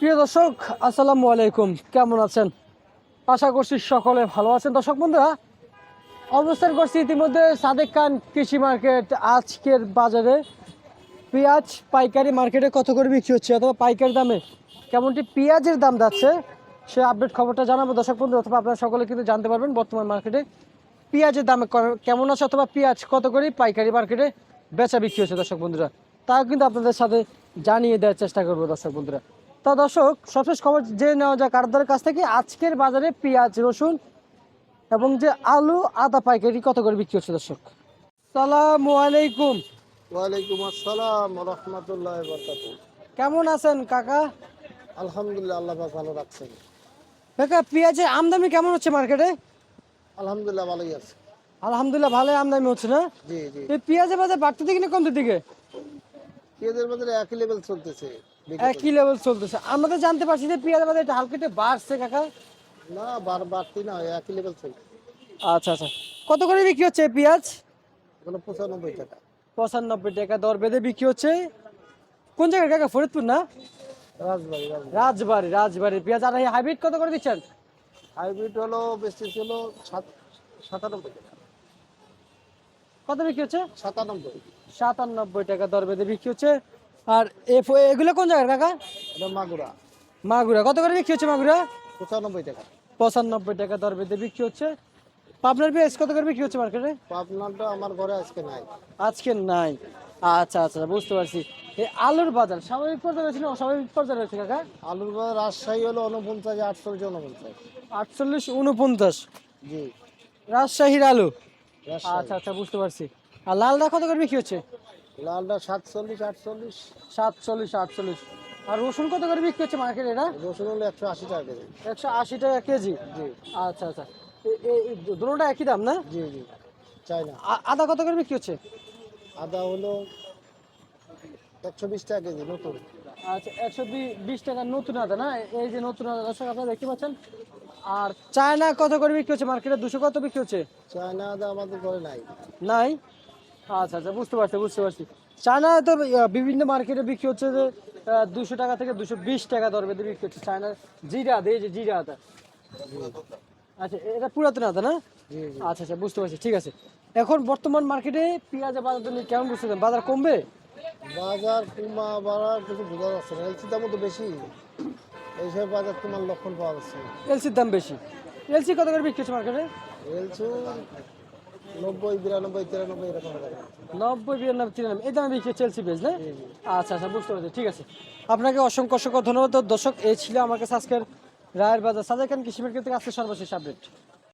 প্রিয় দর্শক, আসসালামু আলাইকুম। কেমন আছেন? আশা করছি সকলে ভালো আছেন। দর্শক বন্ধুরা, অবস্থান করছি ইতিমধ্যে সাদেক খান কৃষি মার্কেট। আজকের বাজারে পেঁয়াজ পাইকারি মার্কেটে কত করে বিক্রি হচ্ছে অথবা পাইকারি দামে কেমনটি পেঁয়াজের দাম যাচ্ছে, সে আপডেট খবরটা জানাব। দর্শক বন্ধু অথবা আপনারা সকলে কিন্তু জানতে পারবেন বর্তমান মার্কেটে পেঁয়াজের দাম কেমন আছে অথবা পেঁয়াজ কত করে পাইকারি মার্কেটে বেচা বিক্রি হচ্ছে। দর্শক বন্ধুরা, তাও কিন্তু আপনাদের সাথে জানিয়ে দেওয়ার চেষ্টা করব। দর্শক বন্ধুরা তা দর্শক সবশেষ খবর জেনে নেওয়া যাক কারদারের কাছ থেকে। আজকের বাজারে পেঁয়াজ রসুন এবং যে আলু আদা পাইকারি কত করে বিক্রি হচ্ছে দর্শক? সালামু আলাইকুম। ওয়ালাইকুম আসসালাম রহমতুল্লাহ কেমন আছেন কাকা? আলহামদুলিল্লাহ আল্লাহ ভালো রাখছেন। কাকা পেঁয়াজের আমদানি কেমন হচ্ছে মার্কেটে? আলহামদুলিল্লাহ ভালোই আছে। আলহামদুলিল্লাহ ভালোই আমদানি হচ্ছে না? জি জি। এই পেঁয়াজের বাজার বাড়তে দিকে না কমতে দিকে পেঁয়াজের বাজারে একই লেভেল চলতেছে। একই লেভেল চলতেছে? আমরা তো জানতে পারছি যে পেঁয়াজের বাজার একটু হালকা একটু বাড়ছে কাকা। না বার বাড়তি না একই লেভেল চলছে। আচ্ছা আচ্ছা। কত করে বিক্রি হচ্ছে পেঁয়াজ? এগুলো পঁচানব্বই টাকা। পঁচানব্বই টাকা দর বেঁধে বিক্রি হচ্ছে। কোন জায়গায় কাকা? ফরিদপুর না? রাজবাড়ি রাজবাড়ি। রাজবাড়ি পেঁয়াজ। আর হাইব্রিড কত করে দিচ্ছেন? হাইব্রিড হলো বেশি ছিল সাতানব্বই টাকা। কত বিক্রি হচ্ছে? সাতানব্বই। সাতানব্বই টাকা দর বেঁধে বিক্রি হচ্ছে। আর এগুলো কোন জায়গায় কাকা? মাগুরা। মাগুরা। কত করে বিক্রি হচ্ছে মাগুরা? পঁচানব্বই টাকা। পঁচানব্বই টাকা দর বেঁধে বিক্রি হচ্ছে। পাবনার পেঁয়াজ কত করে বিক্রি হচ্ছে মার্কেটে? পাবনাটা আমার ঘরে আজকে নাই। আজকে নাই। আচ্ছা আচ্ছা বুঝতে পারছি। এই আলুর বাজার স্বাভাবিক পর্যায়ে রয়েছে না অস্বাভাবিক পর্যায়ে রয়েছে কাকা? আলুর বাজার রাজশাহী হলো উনপঞ্চাশ আটচল্লিশ উনপঞ্চাশ আটচল্লিশ উনপঞ্চাশ জি। রাজশাহীর আলু? আচ্ছা আচ্ছা বুঝতে পারছি। আর লালদা কত করে বিক্রি হচ্ছে? লালটা সাতচল্লিশ আটচল্লিশ। সাতচল্লিশ আটচল্লিশ। আর রসুন কত করে বিক্রি হচ্ছে মার্কেটে এটা? রসুন হলো একশো আশি টাকা কেজি। একশো আশি টাকা কেজি? জি। আচ্ছা আচ্ছা। এই দুটোটা একই দাম না? জি জি। চাই না আদা কত করে বিক্রি হচ্ছে? আদা হলো একশো বিশ টাকা কেজি নতুন। আচ্ছা একশো বিশ টাকা নতুন আদা না? এই যে নতুন আদা দর্শক আপনারা দেখতে পাচ্ছেন। আর চায়না কত করে বিক্রি হচ্ছে মার্কেটে দুশো কত বিক্রি হচ্ছে? চায়না আদা আমাদের ঘরে নাই। নাই? আচ্ছা আচ্ছা বুঝতে পারছি বুঝতে পারছি। চায়না তো বিভিন্ন মার্কেটে বিক্রি হচ্ছে যে দুশো টাকা থেকে দুশো বিশ টাকা দর বেঁধে বিক্রি হচ্ছে চায়নার জিরা এই যে জিরা আদা। আচ্ছা এটা পুরাতন আদা না? আচ্ছা আচ্ছা বুঝতে পারছি ঠিক আছে। এখন বর্তমান মার্কেটে পেঁয়াজের বাজার জন্য কেমন বুঝতেছেন বাজার কমবে? বাজার কুমা বাড়ার কিছু বোঝা যাচ্ছে না। এলসি দামও তো বেশি। এইসব বাজার তোমার লক্ষণ পাওয়া যাচ্ছে এলসির দাম বেশি। এলসি কত করে বিক্রি হচ্ছে মার্কেটে? এলসি নব্বই বিরানব্বই তিরানব্বই এরকম নব্বই বিরানব্বই তিরানব্বই এই দামে বিক্রি হচ্ছে পেজ না? জি জি। আচ্ছা আচ্ছা বুঝতে পারছি ঠিক আছে। আপনাকে অসংখ্য অসংখ্য ধন্যবাদ। দর্শক এই ছিল আমাকে কাছে আজকের রায়ের বাজার। সাজাখান কৃষি মার্কেট থেকে আজকে সর্বশেষ আপডেট